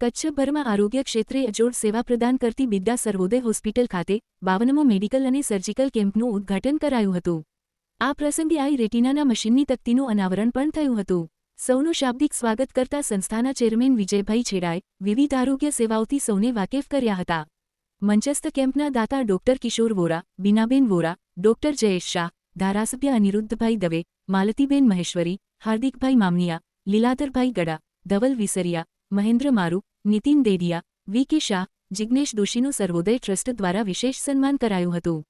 કચ્છભરમાં આરોગ્ય ક્ષેત્રે અજોડ સેવા પ્રદાન કરતી બિદ્દા સર્વોદય હોસ્પિટલ ખાતે બાવનમો મેડિકલ અને સર્જિકલ કેમ્પનું ઉદ્ઘાટન કરાયું હતું. આ પ્રસંગે આઈ રેટિનાના મશીનની તકતીનું અનાવરણ પણ થયું હતું. સૌનું શાબ્દિક સ્વાગત કરતા સંસ્થાના ચેરમેન વિજયભાઈ છેડાએ વિવિધ આરોગ્ય સેવાઓથી સૌને વાકેફ કર્યા હતા. મંચસ્થ કેમ્પના દાતા ડોક્ટર કિશોર વોરા, બીનાબેન વોરા, ડોક્ટર જયેશ શાહ, ધારાસભ્ય અનિરુદ્ધભાઈ દવે, માલતીબેન મહેશ્વરી, હાર્દિકભાઈ મામનિયા, લીલાધરભાઈ ગડા, ધવલ વિસરિયા મહેન્દ્ર મારુ, નીતિન દેડિયા, વી કે શાહ, જિગ્નેશ દોશીનું સર્વોદય ટ્રસ્ટ દ્વારા વિશેષ સન્માન કરાયું હતું.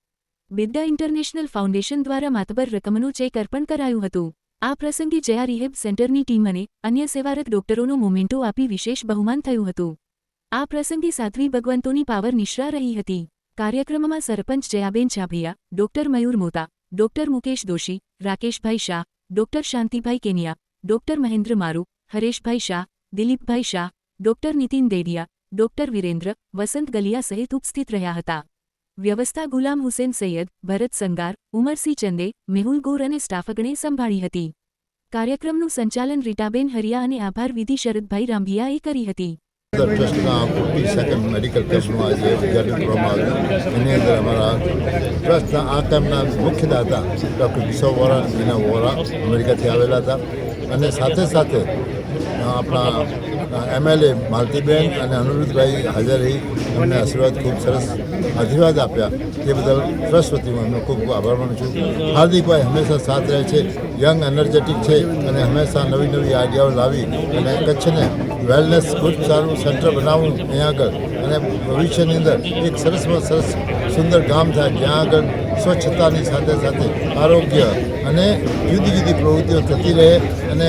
બિદ્દા ઇન્ટરનેશનલ ફાઉન્ડેશન દ્વારા માતબર રકમનું ચેક અર્પણ કરાયું હતું. આ પ્રસંગે જયા રિહેબ સેન્ટરની ટીમ અને અન્ય સેવારત ડોક્ટરોનું મોમેન્ટો આપી વિશેષ બહુમાન થયું હતું. આ પ્રસંગે સાધ્વી ભગવંતોની પાવર નિશ્રા રહી હતી. કાર્યક્રમમાં sarpanch Jayaben Chhabhiya doctor Mayur Mota, doctor Mukesh Doshi, Rakeshbhai Shah, doctor Shantibhai Kenia, doctor Mahendra Maru, Hareshbhai Shah Dilipbhai Shah, doctor Nitin Dedia, doctor Virendra, Vasant Galiya સહિત ઉપસ્થિત રહ્યા હતા. વ્યવસ્થા ગુલામ હુસેન સૈયદ, ભરત સંગાર ઉમરસિંહ ચંદે, મેહુલ ગોર અને સ્ટાફગણે સંભાળી હતી. કાર્યક્રમનું સંચાલન રીટાબેન હરિયા અને આભાર વિધિ શરદભાઈ રાંભિયાએ કરી હતી. ટ્રસ્ટના ફોર્ટી સેકન્ડ મેડિકલ કેમ્પનું આજે ઉદ્ઘાટન કરવામાં આવ્યું. એની અંદર અમારા ટ્રસ્ટના આ કેમ્પના મુખ્ય દાતા ડૉક્ટર કિશોર વોરા વિના વોરા અમેરિકાથી આવેલા હતા. અને સાથે સાથે આપણા એમએલએ માલતીબેન અને અનુરુદ્ધભાઈ હાજર રહી. અમને આશીર્વાદ ખૂબ સરસ આશીર્વાદ આપ્યા. તે બદલ ટ્રસ્ટ વતી હું એમનો ખૂબ ખૂબ આભાર માનું છું. હાર્દિકભાઈ હંમેશા સાથ રહે છે, યંગ, એનર્જેટિક છે અને હંમેશા નવી નવી આઈડિયાઓ લાવી અને કચ્છને વેલનેસ ખૂબ સારું સેન્ટર બનાવવું અહીંયા આગળ. અને ભવિષ્યની અંદર એક સરસમાં સરસ સુંદર ગામ થાય જ્યાં આગળ સ્વચ્છતાની સાથે સાથે આરોગ્ય અને જુદી જુદી પ્રવૃત્તિઓ થતી રહે અને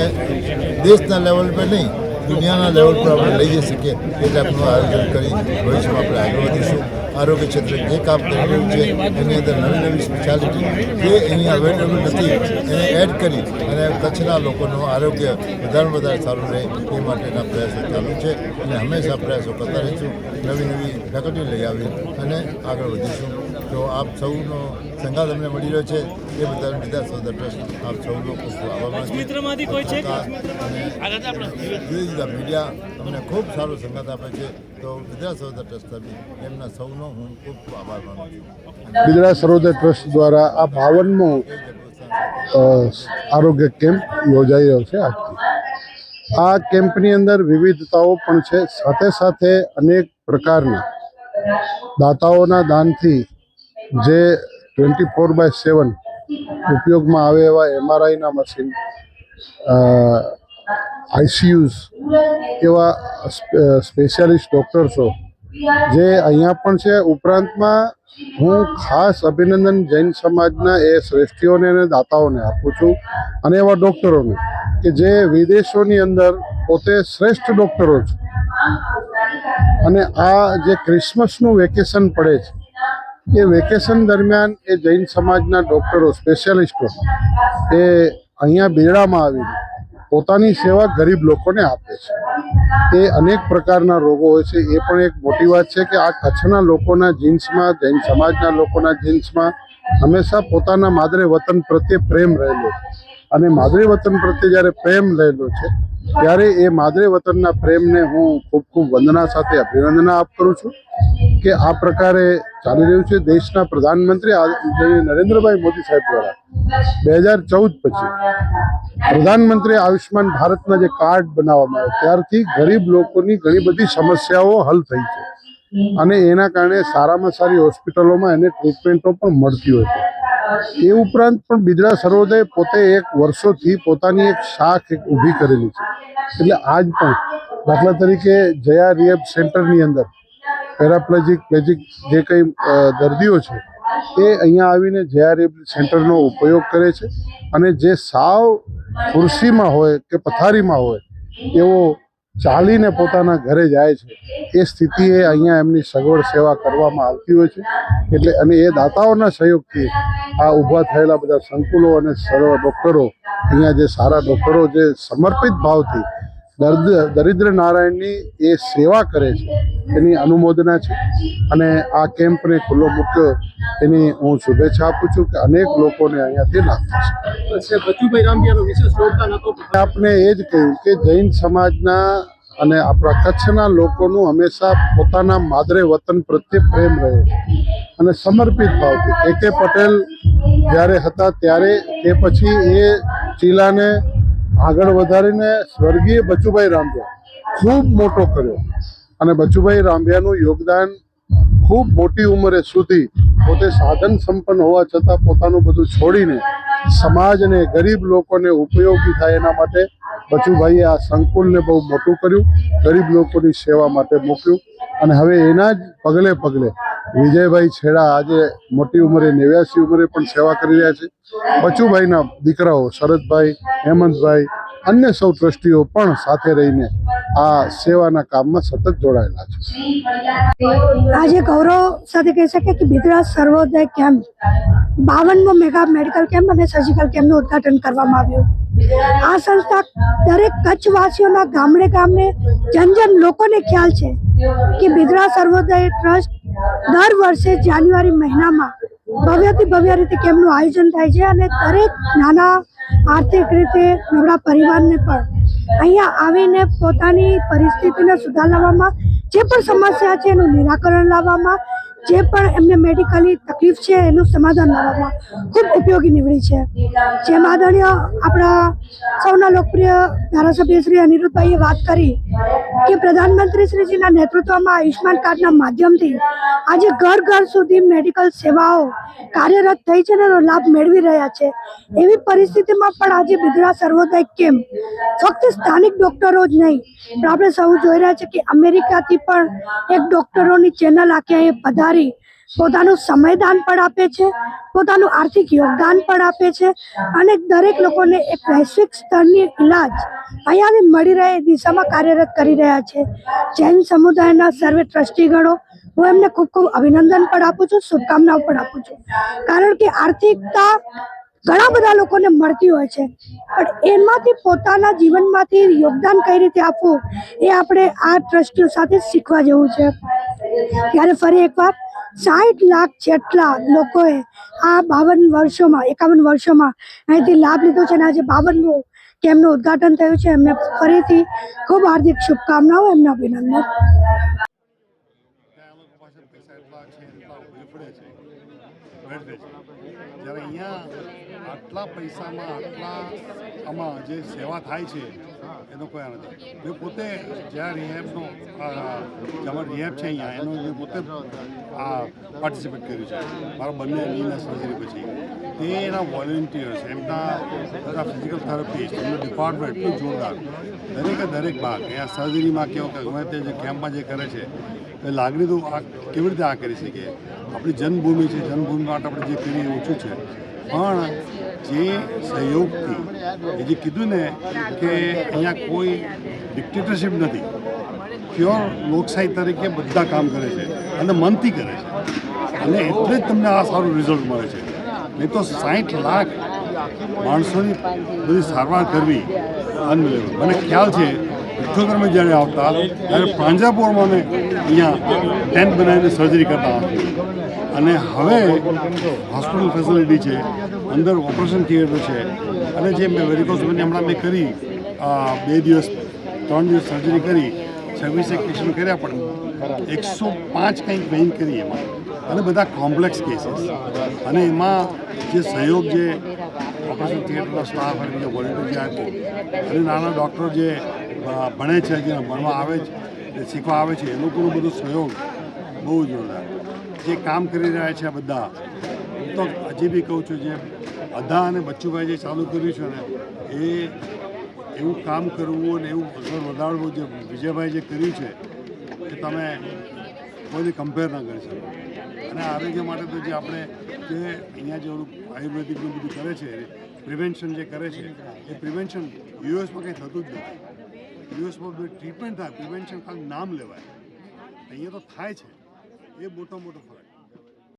દેશના લેવલ પર નહીં, દુનિયાના લેવલ પર આપણે લઈ જઈ શકીએ એ ટાઈપનું આયોજન કરી ભવિષ્યમાં આપણે આગળ વધીશું. આરોગ્ય ક્ષેત્રે જે કામ કરી રહ્યું છે, એની અંદર નવી નવી સ્પેશિયાલિટી જે અહીંયા અવેલેબલ નથી, એને એડ કરી અને કચ્છના લોકોનું આરોગ્ય વધારે વધારે સારું રહે એ માટેના પ્રયાસો ચાલુ છે. અને હંમેશા પ્રયાસો કરતા રહીશું. નવી નવી ફેકલ્ટી લઈ આવી અને આગળ વધીશું. તો આપ સૌનો સંગાત અમને મળી રહ્યો છે. એ બધા બીજા સૌદા ટ્રસ્ટ આપ સૌનો ખૂબ ખૂબ આભાર માનું મિત્રમાંથી કોઈ છે? જુદા જુદા મીડિયા અમને ખૂબ સારો સંગાત આપે છે. તો ગુજરાત સૌદા ટ્રસ્ટ તરફી એમના સૌનો હું ખૂબ ખૂબ આભાર માનું છું. ગુજરાત સર્વોદય ટ્રસ્ટ દ્વારા આ બાવનમો આરોગ્ય કેમ્પ યોજાઈ રહ્યો છે આજથી. આ કેમ્પની અંદર વિવિધતાઓ પણ છે. સાથે સાથે અનેક પ્રકારના દાતાઓના દાનથી જે ટ્વેન્ટી ફોર બાય સેવન ઉપયોગમાં આવે એવા એમઆરઆઈના મશીન આઈસીયુઝ એવા સ્પેશિયાલિસ્ટ ડૉક્ટર્સો જે અહીંયા પણ છે. ઉપરાંતમાં હું ખાસ અભિનંદન જૈન સમાજના એ શ્રેષ્ઠીઓને અને દાતાઓને આપું છું અને એવા ડૉક્ટરોને કે જે વિદેશોની અંદર પોતે શ્રેષ્ઠ ડૉક્ટરો છે અને આ જે ક્રિસમસનું વેકેશન પડે છે એ વેકેશન દરમિયાન એ જૈન સમાજના ડૉક્ટરો, સ્પેશિયાલિસ્ટો, એ અહીંયા બેડામાં આવીને પોતાની સેવા ગરીબ લોકોને આપે છે. એ અનેક પ્રકારના રોગો હોય છે. એ પણ એક મોટી વાત છે કે આ કચ્છના લોકોના જીન્સમાં, જૈન સમાજના લોકોના જીન્સમાં હંમેશા પોતાના માદરે વતન પ્રત્યે પ્રેમ રહેલો છે. અને માદરે વતન પ્રત્યે જ્યારે પ્રેમ રહેલો છે, ત્યારે એ માદરે વતનના પ્રેમને હું ખૂબ ખૂબ વંદના સાથે અભિનંદન આપ કરું છું. કે આ પ્રકારે ચાલી રહ્યું છે દેશના પ્રધાનમંત્રી નરેન્દ્રભાઈ મોદી સાહેબ દ્વારા. બે હજાર ચૌદ પછી પ્રધાનમંત્રી આયુષ્યમાન ભારતના જે કાર્ડ બનાવવામાં આવ્યો, ત્યારથી ગરીબ લોકોની ઘણી બધી સમસ્યાઓ હલ થઈ છે. અને એના કારણે સારામાં સારી હોસ્પિટલોમાં એને ટ્રીટમેન્ટો પણ મળતી હોય છે. એ ઉપરાંત પણ બિદડા સર્વોદય પોતે એક વર્ષોથી પોતાની એક શાખ એક ઊભી કરેલી છે. એટલે આજ પણ દાખલા તરીકે જયા રિહેબ સેન્ટરની અંદર પેરાપ્લેજિક, પ્લેજિક જે કંઈ દર્દીઓ છે, એ અહીંયા આવીને રિહેબ સેન્ટરનો ઉપયોગ કરે છે અને જે સાવ ખુરશીમાં હોય કે પથારીમાં હોય એવો ચાલીને પોતાના ઘરે જાય છે, એ સ્થિતિએ અહીંયા એમની સગવડ સેવા કરવામાં આવતી હોય છે. એટલે અને એ દાતાઓના સહયોગથી આ ઊભા થયેલા બધા સંકુલો અને સર્વ ડૉક્ટરો, અહીંયા જે સારા ડૉક્ટરો જે સમર્પિત ભાવથી દર્દ દરિદ્ર નારાયણની એ સેવા કરે છે એની અનુમોદના છે. અને આ કેમ્પને ખુલ્લો મૂક્યો એની હું શુભેચ્છા આપું છું કે અનેક લોકોને અહીંયાથી લાભ થશે. આપને એ જ કહ્યું કે જૈન સમાજના અને આપણા કચ્છના લોકોનું હંમેશા પોતાના માદરે વતન પ્રત્યે પ્રેમ રહ્યો છે અને સમર્પિત ભાવથી. કે કે પટેલ જ્યારે હતા ત્યારે તે પછી એ જિલ્લાને આગળ વધારીને સ્વર્ગીય બચુભાઈ રામભ્યા ખૂબ મોટો કર્યો. અને બચુભાઈ રામભ્યાનું યોગદાન ખૂબ મોટી ઉંમરે સુધી પોતે સાધન સંપન્ન હોવા છતાં પોતાનું બધું છોડીને સમાજને ગરીબ લોકોને ઉપયોગી થાય એના માટે બચુભાઈએ આ સંકુલને બહુ મોટું કર્યું. ગરીબ લોકોની સેવા માટે મૂક્યું અને હવે એના જ પગલે પગલે વિજયભાઈ છેડા આજે મોટી ઉંમરે, નેવ્યાસી ઉંમરે પણ સેવા કરી રહ્યા છે. બચુભાઈના દીકરાઓ શરદભાઈ, હેમંતભાઈ, અન્ય સૌ ટ્રસ્ટીઓ પણ સાથે રહીને આ સેવાના કામમાં સતત જોડાયેલા છે. આજે ગૌરવ સાથે કહી શકે કે બિદડા સર્વોદય કેમ્પ, બાવનમો મેગા મેડિકલ કેમ્પ અને સર્જિકલ કેમ્પનું ઉદ્ઘાટન કરવામાં આવ્યું. આ સંસ્થા દરેક કચ્છવાસીઓના ગામડે ગામને જન જન લોકોને ખ્યાલ છે. કે બિદરા સર્વોદય ટ્રસ્ટ દર વર્ષે જાન્યુઆરી મહિનામાં ભવ્યથી ભવ્ય રીતે કેમ્પનું આયોજન થાય છે અને દરેક નાના આર્થિક રીતે નબળા પરિવારને પણ અહીંયા આવીને પોતાની પરિસ્થિતિને સુધાર લાવવામાં જે પણ સમસ્યા છે એનું નિરાકરણ લાવવામાં, જે પણ એમને મેડિકલી તકલીફ છે એનું સમાધાન લાવવામાં ખૂબ ઉપયોગી નીવડી છે. જેમ આદરણીય આપણા સૌના લોકપ્રિય ધારાસભ્ય શ્રી અનિરુદ્ધભાઈએ વાત કરી કે પ્રધાનમંત્રી શ્રીજીના નેતૃત્વમાં આયુષ્માન કાર્ડના માધ્યમથી આજે ઘર ઘર સુધી મેડિકલ સેવાઓ કાર્યરત થઈ છે અને લાભ મેળવી રહ્યા છે. એવી પરિસ્થિતિમાં પણ આજે બિદરા સર્વોદય કેમ્પ ફક્ત સ્થાનિક ડોક્ટરો જ નહીં, પણ આપણે સૌ જોઈ રહ્યા છે કે અમેરિકાથી પણ એક ડોક્ટરોની ચેનલ આખી અહીંયા પધારી પોતાનું સમયદાન પણ આપે છે, પોતાનું આર્થિક યોગદાન પણ આપે છે અને દરેક લોકોને એક વૈશ્વિક સ્તરની ઇલાજ અહીંયાથી મળી રહે દિશામાં કાર્યરત કરી રહ્યા છે. જૈન સમુદાયના સર્વે ટ્રસ્ટીગણો, હું એમને ખૂબ ખૂબ અભિનંદન પણ આપું છું, શુભકામનાઓ પણ આપું છું. કારણ કે આર્થિકતા ઘણા બધા લોકોને મળતી હોય છે, પણ એમાંથી પોતાના જીવનમાંથી યોગદાન કઈ રીતે આપવું, એ આપણે આ ટ્રસ્ટીઓ સાથે શીખવા જેવું છે. ત્યારે ફરી એકવાર સાઠ લાખ જેટલા લોકોએ આ બાવન વર્ષોમાં, એકાવન વર્ષોમાં અહીંથી લાભ લીધો છે અને આજે બાવનમું કેમનું ઉદ્ઘાટન થયું છે, એમને ફરીથી ખૂબ હાર્દિક શુભકામનાઓ, એમને અભિનંદન. જ્યારે અહીંયા આટલા પૈસામાં, આટલા આમાં જે સેવા થાય છે એનો કોઈ નથી. મેં પોતે જ્યાં રિહેબનો જેમાં રિહેબ છે અહીંયા, એનો મેં પોતે આ પાર્ટિસિપેટ કર્યું છે. મારા બંને નીના સર્જરી પછી. તે એના વોલેન્ટિયર્સ એમના બધા ફિઝિકલ થેરાપિસ્ટ એમનું ડિપાર્ટમેન્ટ એટલું જોરદાર. દરેકે દરેક ભાગ. અહીંયા સર્જરીમાં કેવો કે ગમે તે જે કેમ્પમાં જે કરે છે, એ લાગણી તો આ કેવી રીતે આ કરી શકીએ આપણી જન્મભૂમિ છે, જન્મભૂમિ માટે આપણે જે કરીએ ઓછું છે. પણ જે સહયોગથી, એ જે કીધું ને કે અહીંયા કોઈ ડિક્ટેટરશીપ નથી પ્યોર લોકશાહી તરીકે બધા કામ કરે છે અને મનથી કરે છે. અને એટલે જ તમને આ સારું રિઝલ્ટ મળે છે. નહીં તો સાઠ લાખ માણસોની બધી સારવાર કરવી અનબિલેબલ મને ખ્યાલ છે ઇઠ્ઠોતેરમાં જ્યારે આવતા, ત્યારે પાંજરાપોરમાં અમે અહીંયા ટેન્ટ બનાવીને સર્જરી કરતા હતા. અને હવે હોસ્પિટલ ફેસિલિટી છે, અંદર ઓપરેશન થિયેટર છે. અને જે મેં વેરિકોઝની હમણાં મેં કરી બે દિવસ, ત્રણ દિવસ સર્જરી કરી છવ્વીસેક પેશન્ટ કર્યા પણ એકસો પાંચ કંઈક વેઇન કરી એમાં. અને બધા કોમ્પ્લેક્સ કેસીસ અને એમાં જે સહયોગ જે ઓપરેશન થિયેટરના સ્ટાફ અને જે વોલેન્ટિયર જે આપ્યો અને નાના ડૉક્ટર જે ભણે છે જે ભણવા આવે છે શીખવા આવે છે, એ લોકોનો બધો સહયોગ બહુ જોરદાર. જે કામ કરી રહ્યા છે આ બધા હું તો હજી બી કહું છું જે અધા અને બચ્ચુભાઈ જે ચાલુ કર્યું છે ને, એ એવું કામ કરવું અને એવું અસર વધારવું જે વિજયભાઈ જે કર્યું છે, એ તમે કોઈને કમ્પેર ના કરી શકો. અને આરોગ્ય માટે તો જે આપણે જે અહીંયા જે આયુર્વેદિકનું બધું કરે છે પ્રિવેન્શન જે કરે છે, એ પ્રિવેન્શન યુએસમાં કંઈ થતું જ નથી. યુએસમાં ટ્રીટમેન્ટ થાય પ્રિવેન્શન ખાલી નામ લેવાય. અહીંયા તો થાય છે. ये बूटों बूटों फर्क